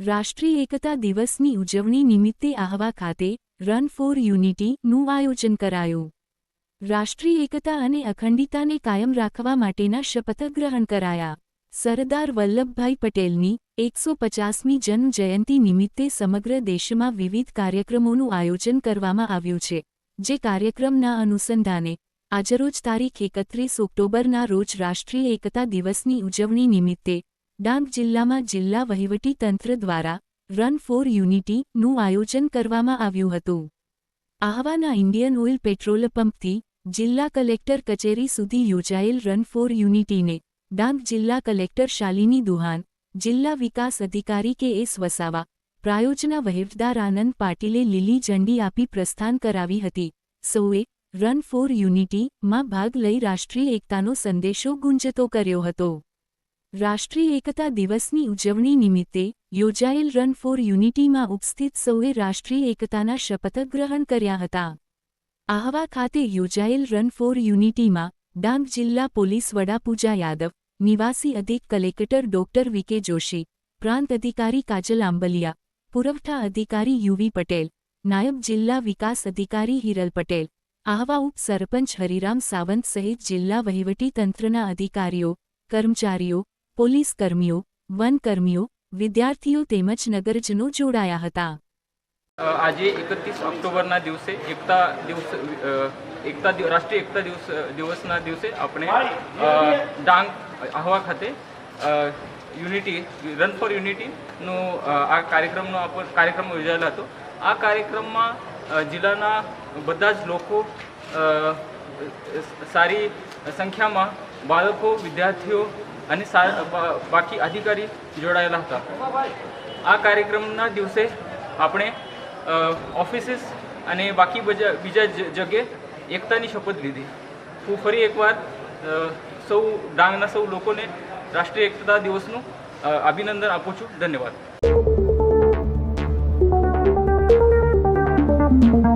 રાષ્ટ્રીય એકતા દિવસની ઉજવણી નિમિત્તે આહવા ખાતે રન ફોર યુનિટીનું આયોજન કરાયું. રાષ્ટ્રીય એકતા અને અખંડિતાને કાયમ રાખવા માટેના શપથ ગ્રહણ કરાયા. સરદાર વલ્લભભાઈ પટેલની એકસો પચાસમી જન્મજયંતિ નિમિત્તે સમગ્ર દેશમાં વિવિધ કાર્યક્રમોનું આયોજન કરવામાં આવ્યું છે, જે કાર્યક્રમના અનુસંધાને આજરોજ તારીખ એકત્રીસ ઓક્ટોબરના રોજ રાષ્ટ્રીય એકતા દિવસની ઉજવણી નિમિત્તે ડાંગ જિલ્લામાં જિલ્લા વહીવટી તંત્ર દ્વારા રન ફોર યુનિટીનું આયોજન કરવામાં આવ્યું હતું. આહવાના ઇન્ડિયન ઓઇલ પેટ્રોલ પંપથી જિલ્લા કલેક્ટર કચેરી સુધી યોજાયેલ રન ફોર યુનિટીને ડાંગ જિલ્લા કલેક્ટર શાલિની દુહાન, જિલ્લા વિકાસ અધિકારી કે એસ વસાવા, પ્રાયોજના વહીવટદાર આનંદ પાટીલે લીલી ઝંડી આપી પ્રસ્થાન કરાવી હતી. સૌએ રન ફોર યુનિટી માં ભાગ લઈ રાષ્ટ્રીય એકતાનો સંદેશો ગુંજતો કર્યો હતો. રાષ્ટ્રીય એકતા દિવસની ઉજવણી નિમિત્તે યોજાયેલ રન ફોર યુનિટીમાં ઉપસ્થિત સૌએ રાષ્ટ્રીય એકતાના શપથ ગ્રહણ કર્યા હતા. આહવા ખાતે યોજાયેલ રન ફોર યુનિટીમાં ડાંગ જિલ્લા પોલીસ વડા પૂજા યાદવ, નિવાસી અધિક કલેક્ટર ડોક્ટર વિકે જોશી, પ્રાંત અધિકારી કાજલ આંબલિયા, પુરવઠા અધિકારી યુવી પટેલ, નાયબ જિલ્લા વિકાસ અધિકારી હિરલ પટેલ આહવા ઉપ સરપંચ હરિરામ સાવંત સહિત જિલ્લા વહીવટી તંત્રના અધિકારીઓ, કર્મચારીઓ, પોલીસ કર્મીઓ વનકર્મીઓ વિદ્યાર્થીઓ તેમજ નગરજનો જોડાયા હતા. આજે એકત્રીસ ઓક્ટોબરના દિવસે એકતા દિવસ એકતા રાષ્ટ્રીય એકતા દિવસ દિવસના દિવસે આપણે ડાંગ આહવા ખાતે યુનિટી, રન ફોર યુનિટીનો આ કાર્યક્રમનો કાર્યક્રમ યોજાયેલો હતો. આ કાર્યક્રમમાં જિલ્લાના બધા જ લોકો સારી સંખ્યામાં બાળકો, વિદ્યાર્થીઓ અને બાકી અધિકારી જોડાયેલા હતા. આ કાર્યક્રમના દિવસે આપણે ઓફિસીસ અને બાકી બજા જગ્યાએ એકતાની શપથ લીધી. હું ફરી એકવાર સૌ, ડાંગના સૌ લોકોને રાષ્ટ્રીય એકતા દિવસનું અભિનંદન આપું છું. ધન્યવાદ. Thank you.